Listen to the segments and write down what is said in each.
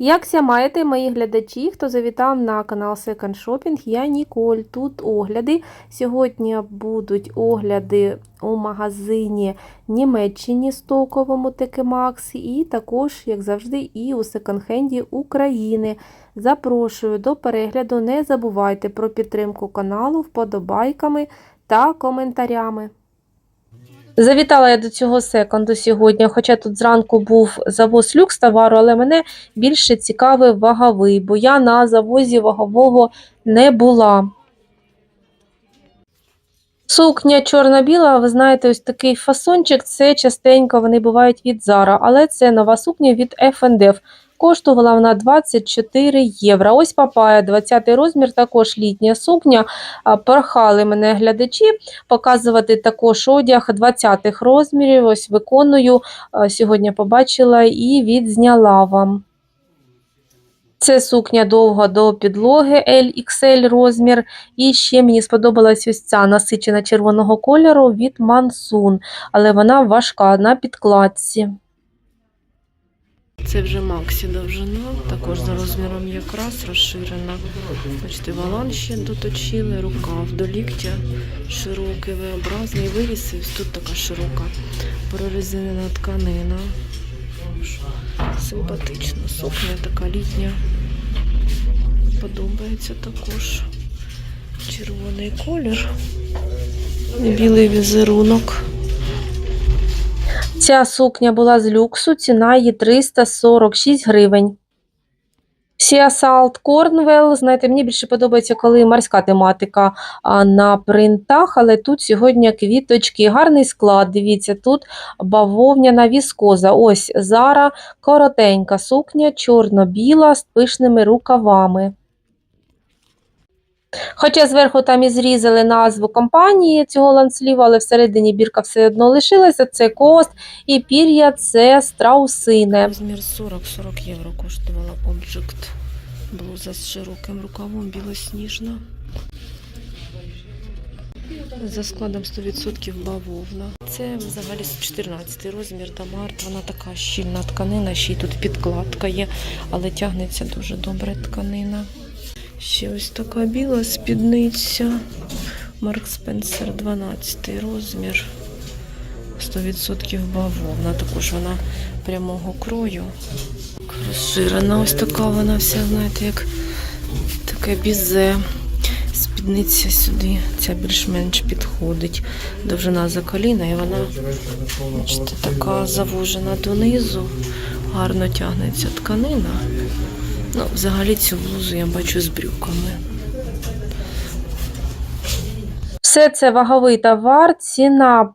Якся маєте, мої глядачі, хто завітав на канал Second Shopping, я Ніколь. Тут огляди. Сьогодні будуть огляди у магазині Німеччині стоковому ТК Макс і також, як завжди, і у секонд-хенді України. Запрошую до перегляду. Не забувайте про підтримку каналу вподобайками та коментарями. Завітала я до цього секонду сьогодні, хоча тут зранку був завоз люкс товару, але мене більше цікавив ваговий, бо я на завозі вагового не була. Сукня чорно-біла, ви знаєте, ось такий фасончик, це частенько вони бувають від Zara, але це нова сукня від F&F. Коштувала вона 24 євро. Ось папая, 20 розмір, також літня сукня. Прохали мене глядачі показувати також одяг 20-х розмірів. Ось виконую. Сьогодні побачила і відзняла вам. Це сукня довга до підлоги LXL розмір. І ще мені сподобалась ось ця насичена червоного кольору від Мансун, але вона важка на підкладці. Це вже Максі довжина, також за розміром якраз розширена. Бачите, валан ще доточили, рукав до ліктя широкий, V-образний, виріс, і тут така широка прорезинена тканина. Симпатична сукня, така літня. Подобається також червоний колір, білий візерунок. Ця сукня була з люксу, ціна її 346 гривень. Sea Salt Cornwell, знаєте, мені більше подобається, коли морська тематика на принтах, але тут сьогодні квіточки, гарний склад. Дивіться, тут бавовняна віскоза. Ось Зара, коротенька сукня, чорно-біла з пишними рукавами. Хоча зверху там і зрізали назву компанії цього ланцліву, але всередині бірка все одно лишилася. Це кост і пір'я це страусине. Розмір 40-40 євро коштувала Object. Блуза з широким рукавом, білосніжна. За складом 100% бавовна. Це взагалі 14 розмір Дамарт. Вона така щільна тканина, ще й тут підкладка є, але тягнеться дуже добре тканина. Ще ось така біла спідниця. Марк Спенсер 12 розмір. 100% бавовна. Також вона прямого крою. Розширена ось така вона вся, знаєте, як таке бізе. Спідниця сюди, ця більш-менш підходить. Довжина за коліна, і вона бачите, така завужена донизу. Гарно тягнеться тканина. Ну, взагалі цю блузу я бачу з брюками. Все це ваговий товар, ціна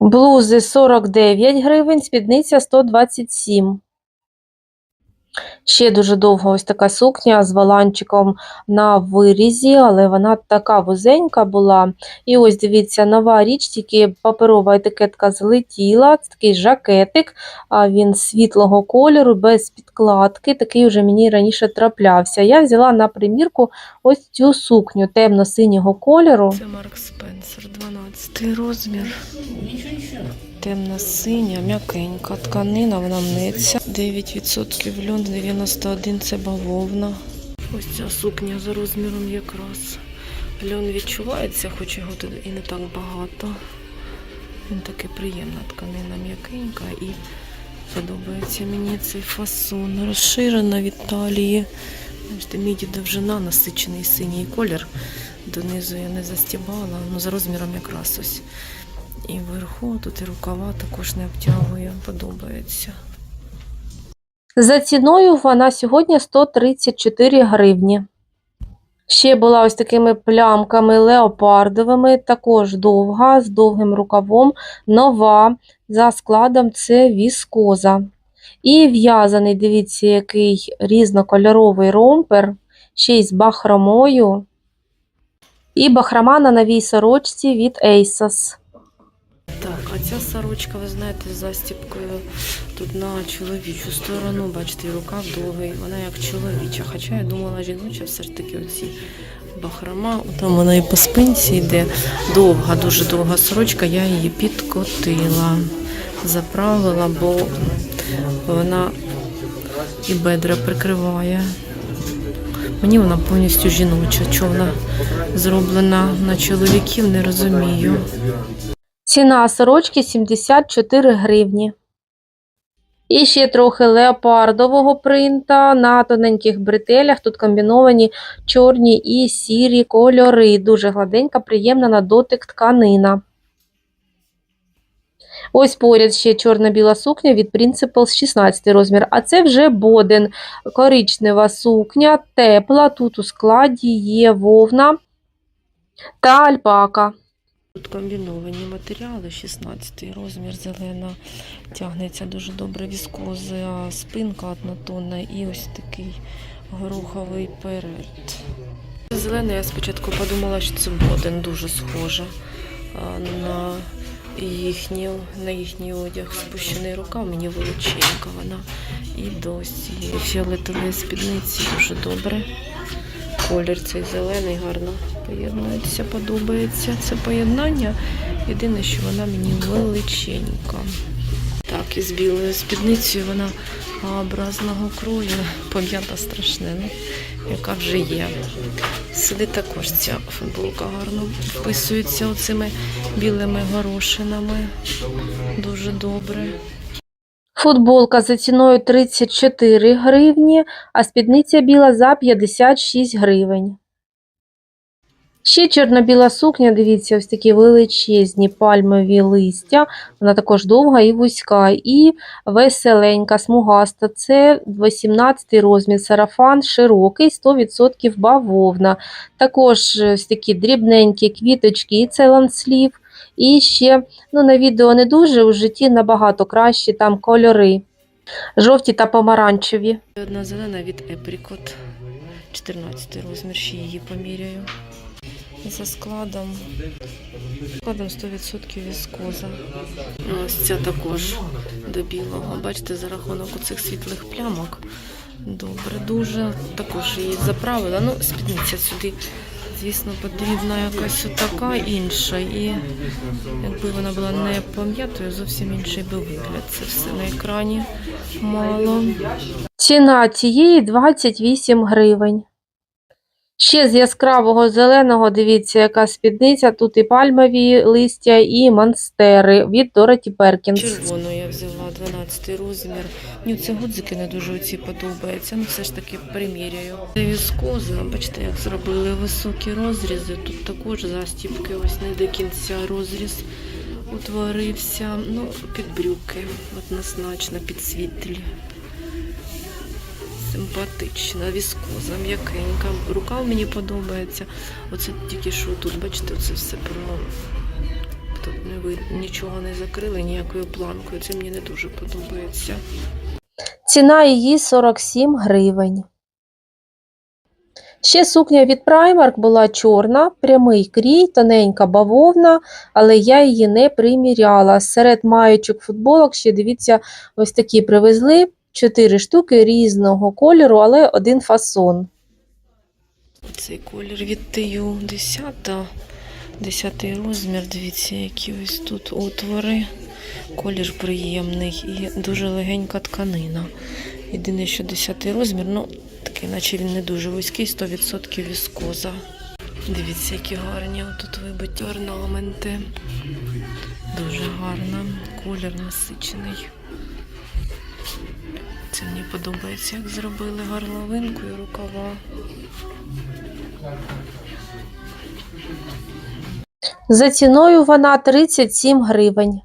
блузи 49 гривень, спідниця 127. Ще дуже довга ось така сукня з валанчиком на вирізі, але вона така вузенька була. І ось дивіться, нова річ, тільки паперова етикетка злетіла. Це такий жакетик, а він світлого кольору, без підкладки. Такий вже мені раніше траплявся. Я взяла на примірку ось цю сукню темно-синього кольору. Це Марк Спенсер, 12 розмір. Темна синя, м'якенька тканина, вона мнеться. 9% льон, 91 це бавовна. Ось ця сукня за розміром якраз. Льон відчувається, хоч його тут і не так багато. Він таки приємна тканина, м'якенька і подобається мені цей фасон. Розширена від талії. Бачите, міді довжина, насичений синій колір. Донизу я не застібала, ну за розміром якраз ось. І вверху тут і рукава також не обтягує, подобається. За ціною вона сьогодні 134 гривні. Ще була ось такими плямками леопардовими, також довга, з довгим рукавом, нова, за складом це віскоза. І в'язаний, дивіться, який різнокольоровий ромпер, ще й з бахромою. І бахрома на новій сорочці від ASOS. Ця сорочка, ви знаєте, з застіпкою тут на чоловічу сторону, бачите, рукав довгий, вона як чоловіча. Хоча я думала, жіноча все ж таки оці бахрома. Там вона і по спинці йде. Довга, дуже довга сорочка, я її підкотила, заправила, бо вона і бедра прикриває. Мені вона повністю жіноча. Чого вона зроблена на чоловіків, не розумію. Ціна сорочки 74 гривні. І ще трохи леопардового принта на тоненьких бретелях. Тут комбіновані чорні і сірі кольори. Дуже гладенька, приємна на дотик тканина. Ось поряд ще чорно-біла сукня від Principles 16 розмір. А це вже боден. Коричнева сукня, тепла. Тут у складі є вовна та альпака. Тут комбіновані матеріали, 16 розмір зелена, тягнеться дуже добре віскоза, спинка однотонна і ось такий гороховий перед. Зелений я спочатку подумала, що це боден дуже схоже на їхній, на їхній одяг. Спущений рукав, мені величенька вона. І досі фіолетові спідниці дуже добре. Колір цей зелений гарно поєднується, подобається це поєднання. Єдине, що вона мені величенька. Так, і з білою спідницею вона образного крою, пом'ята страшне, ну, яка вже є. Сюди також ця футболка гарно вписується оцими білими горошинами. Дуже добре. Футболка за ціною 34 гривні, а спідниця біла за 56 гривень. Ще чорно-біла сукня, дивіться, ось такі величезні пальмові листя. Вона також довга і вузька, і веселенька, смугаста. Це 18 розмір, сарафан широкий, 100% бавовна. Також ось такі дрібненькі квіточки, і це ланслів. І ще, ну на відео не дуже, у житті набагато кращі там кольори. Жовті та помаранчеві. Одна зелена від Епрікот. 14 розмір, ще її поміряю. За складом. Складом 100% віскоза. Ось ця також до білого. Бачите, за рахунок оцих світлих плямок. Добре, дуже. Також її заправила. Ну, спідниця сюди, звісно, потрібна якась така інша. І якби вона була не пам'ятою, зовсім інший би вигляд. Це все на екрані мало. Ціна цієї 28 гривень. Ще з яскравого зеленого, дивіться, яка спідниця. Тут і пальмові листя, і монстери від Дороті Перкінс. Червону я взяла 12 розмір. Мені ці гудзики не дуже оці подобаються. Ну все ж таки приміряю. Це віскоза, бачите, як зробили високі розрізи. Тут також застібки, ось не до кінця розріз утворився. Ну, під брюки, однозначно, під світлі. Симпатична, віскоза, м'якенька. Рукав мені подобається. Оце тільки що тут, бачите, це все про Тут не ви нічого не закрили, ніякою планкою. Це мені не дуже подобається. Ціна її 47 гривень. Ще сукня від Primark була чорна, прямий крій, тоненька бавовна, але я її не приміряла. Серед маючок футболок ще дивіться, ось такі привезли. Чотири штуки різного кольору, але один фасон. Цей колір від Тию 10, 10 розмір. Дивіться, які ось тут отвори. Колір приємний і дуже легенька тканина. Єдине, що 10 розмір, ну такий, наче він не дуже вузький, 100% віскоза. Дивіться, які гарні тут вибиті орнаменти. Дуже гарно. Колір насичений. Це мені подобається, як зробили горловинку і рукава. За ціною вона 37 гривень.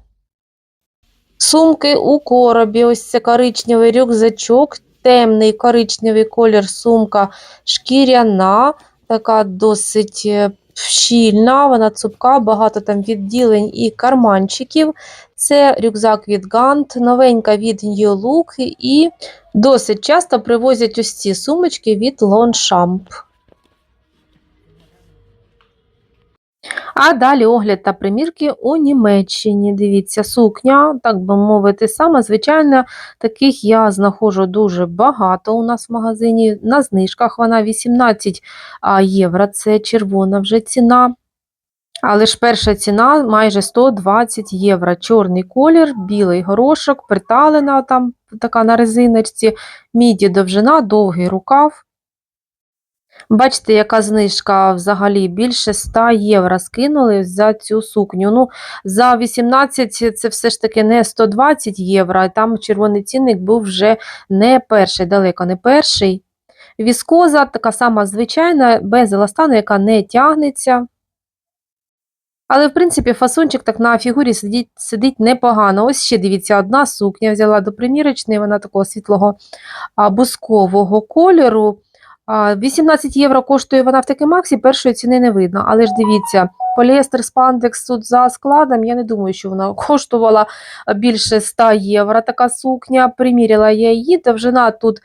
Сумки у коробі. Ось це коричневий рюкзачок, темний коричневий колір сумка шкіряна, така досить е, щільна, вона цупка, багато там відділень і карманчиків. Це рюкзак від Gantt, новенька від New Look і досить часто привозять ось ці сумочки від Longchamp. А далі огляд та примірки у Німеччині. Дивіться, сукня, так би мовити, сама звичайно, таких я знаходжу дуже багато у нас в магазині. На знижках вона 18 євро, це червона вже ціна. Але ж перша ціна майже 120 євро. Чорний колір, білий горошок, приталена там така на резиночці, міді довжина, довгий рукав. Бачите, яка знижка взагалі більше 100 євро скинули за цю сукню. Ну, за 18 це все ж таки не 120 євро, а там червоний цінник був вже не перший, далеко не перший. Віскоза така сама звичайна, без еластану, яка не тягнеться. Але, в принципі, фасончик так на фігурі сидить, сидить непогано. Ось ще дивіться, одна сукня взяла до примірочної, вона такого світлого бускового кольору. А, 18 євро коштує вона в Такемаксі, першої ціни не видно. Але ж дивіться, поліестер спандекс тут за складом, я не думаю, що вона коштувала більше 100 євро. Така сукня. Приміряла я її, довжина тут,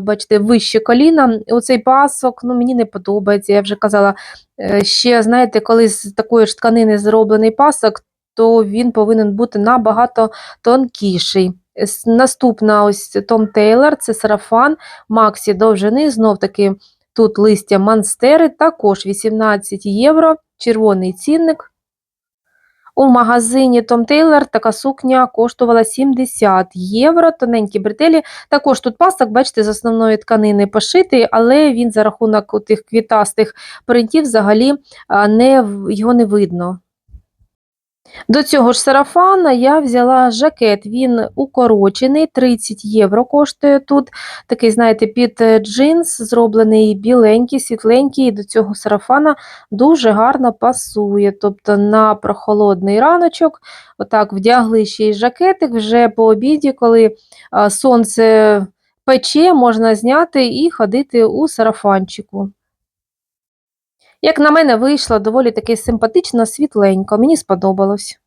бачите, вище коліна. Оцей пасок, ну мені не подобається. Я вже казала, е, ще, знаєте, коли з такої ж тканини зроблений пасок, то він повинен бути набагато тонкіший. Наступна ось Том Тейлор, це сарафан Максі довжини, знов таки тут листя Манстери, також 18 євро, червоний цінник. У магазині Том Тейлор така сукня коштувала 70 євро, тоненькі бретелі. Також тут пасок, бачите, з основної тканини пошитий, але він за рахунок тих квітастих принтів взагалі не, його не видно. До цього ж сарафана я взяла жакет, він укорочений, 30 євро коштує тут. Такий, знаєте, під е, джинс, зроблений біленький, світленький, і до цього сарафана дуже гарно пасує. Тобто на прохолодний раночок, отак вдягли ще й жакетик, вже по обіді, коли сонце пече, можна зняти і ходити у сарафанчику. Як на мене, вийшло доволі таки симпатично, світленько, мені сподобалось.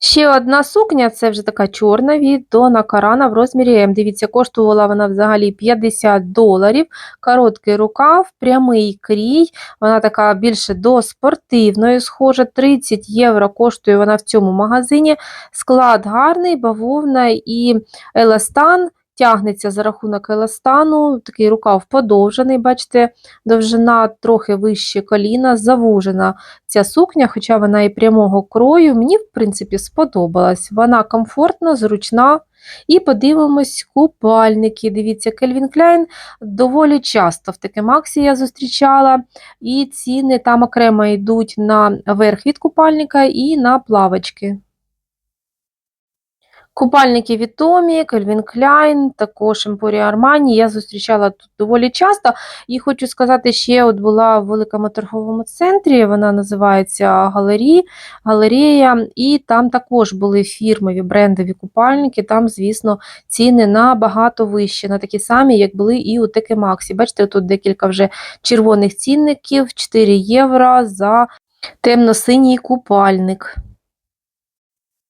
Ще одна сукня, це вже така чорна від Дона Карана в розмірі М. Дивіться, коштувала вона взагалі 50 доларів. Короткий рукав, прямий крій. Вона така більше до спортивної, схожа. 30 євро коштує вона в цьому магазині. Склад гарний, бавовна і еластан. Тягнеться за рахунок еластану, такий рукав подовжений, бачите, довжина трохи вище коліна, завужена ця сукня, хоча вона і прямого крою, мені, в принципі, сподобалась. Вона комфортна, зручна. І подивимось купальники. Дивіться, Кельвін Кляйн доволі часто в Такемаксі я зустрічала, і ціни там окремо йдуть на верх від купальника і на плавочки. Купальники від Томі, Кельвін Кляйн, також Емпорія Армані я зустрічала тут доволі часто. І хочу сказати, ще от була в великому торговому центрі, вона називається Галері, Галерея, і там також були фірмові брендові купальники. Там, звісно, ціни набагато вищі, на такі самі, як були і у Текемаксі. Бачите, тут декілька вже червоних цінників, 4 євро за темно-синій купальник.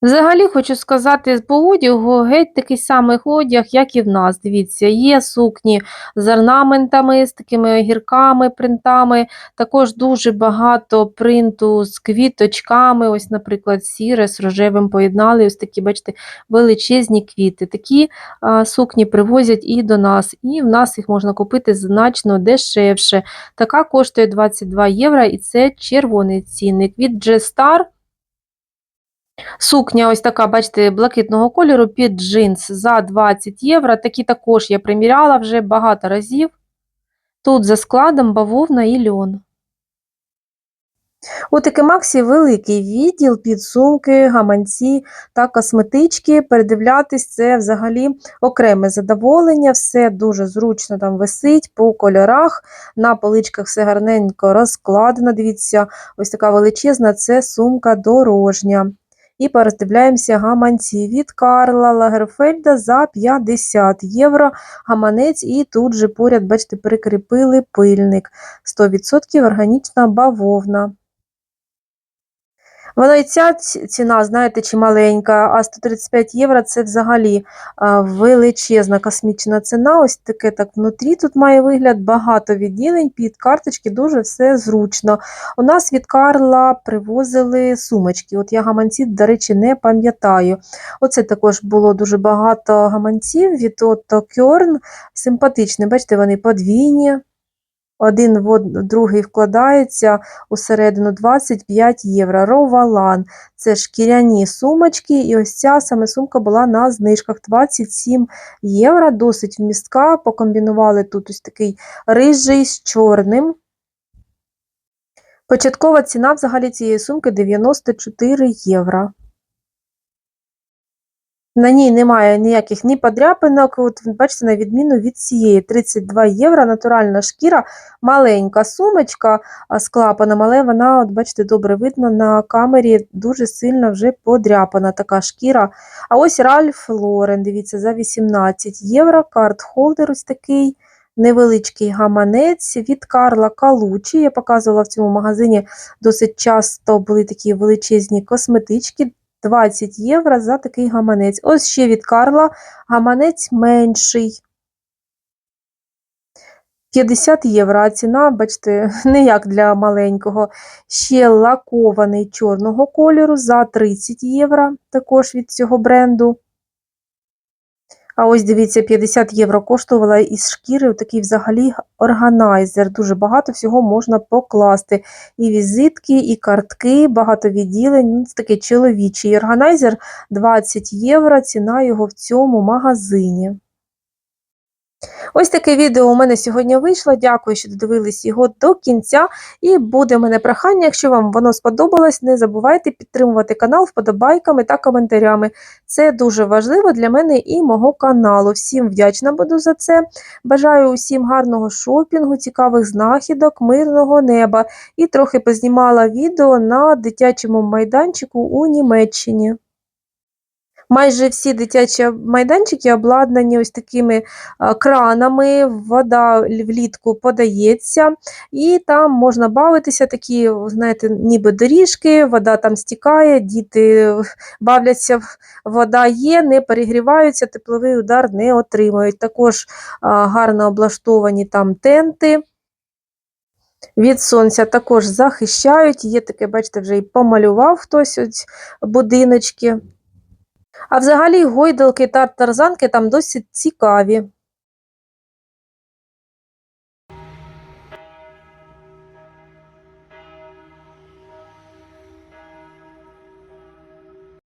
Взагалі хочу сказати, по одягу геть такий самий одяг, як і в нас. Дивіться, є сукні з орнаментами, з такими огірками, принтами. Також дуже багато принту з квіточками. Ось, наприклад, сіре з рожевим поєднали. Ось такі, бачите, величезні квіти. Такі а, сукні привозять і до нас, і в нас їх можна купити значно дешевше. Така коштує 22 євро, і це червоний цінник. Від G-Star Сукня ось така, бачите, блакитного кольору під джинс за 20 євро. Такі також я приміряла вже багато разів. Тут за складом бавовна і льон. У Текемаксі великий відділ під сумки, гаманці та косметички. Передивлятись це взагалі окреме задоволення, все дуже зручно там висить по кольорах. На поличках все гарненько розкладено. Дивіться, ось така величезна це сумка дорожня. І пороздивляємося гаманці від Карла Лагерфельда за 50 євро. Гаманець, і тут же поряд, бачите, прикріпили пильник. 100% органічна бавовна. Воно і ця ціна, знаєте, чи маленька, а 135 євро це взагалі величезна космічна ціна. Ось таке так внутрі тут має вигляд, багато відділень під карточки, дуже все зручно. У нас від Карла привозили сумочки. От я гаманці, до речі, не пам'ятаю. Оце також було дуже багато гаманців від Otto Kern. Симпатичні, бачите, вони подвійні. Один в другий вкладається усередину 25 євро. Ровалан це шкіряні сумочки, і ось ця саме сумка була на знижках 27 євро, досить вмістка. Покомбінували тут ось такий рижий з чорним. Початкова ціна взагалі цієї сумки 94 євро. На ній немає ніяких ні подряпинок. От бачите, на відміну від цієї 32 євро, натуральна шкіра, маленька сумочка з клапаном, але вона, от бачите, добре видно на камері, дуже сильно вже подряпана така шкіра. А ось Ральф Лорен, дивіться, за 18 євро, карт-холдер ось такий. Невеличкий гаманець від Карла Калучі. Я показувала в цьому магазині досить часто були такі величезні косметички. 20 євро за такий гаманець. Ось ще від Карла гаманець менший. 50 євро, а ціна, бачите, не як для маленького. Ще лакований чорного кольору за 30 євро, також від цього бренду. А ось дивіться, 50 євро коштувала із шкіри такий взагалі органайзер. Дуже багато всього можна покласти. І візитки, і картки, багато відділень. Ну, Це такий чоловічий органайзер 20 євро. Ціна його в цьому магазині. Ось таке відео у мене сьогодні вийшло. Дякую, що додивились його до кінця. І буде в мене прохання, якщо вам воно сподобалось, не забувайте підтримувати канал вподобайками та коментарями. Це дуже важливо для мене і мого каналу. Всім вдячна буду за це. Бажаю усім гарного шопінгу, цікавих знахідок, мирного неба. І трохи познімала відео на дитячому майданчику у Німеччині. Майже всі дитячі майданчики обладнані ось такими кранами, вода влітку подається, і там можна бавитися, такі, знаєте, ніби доріжки, вода там стікає, діти бавляться, вода є, не перегріваються, тепловий удар не отримують. Також гарно облаштовані там тенти. Від сонця також захищають. Є таке, бачите, вже і помалював хтось ось будиночки. А взагалі гойдалки та тарзанки там досить цікаві.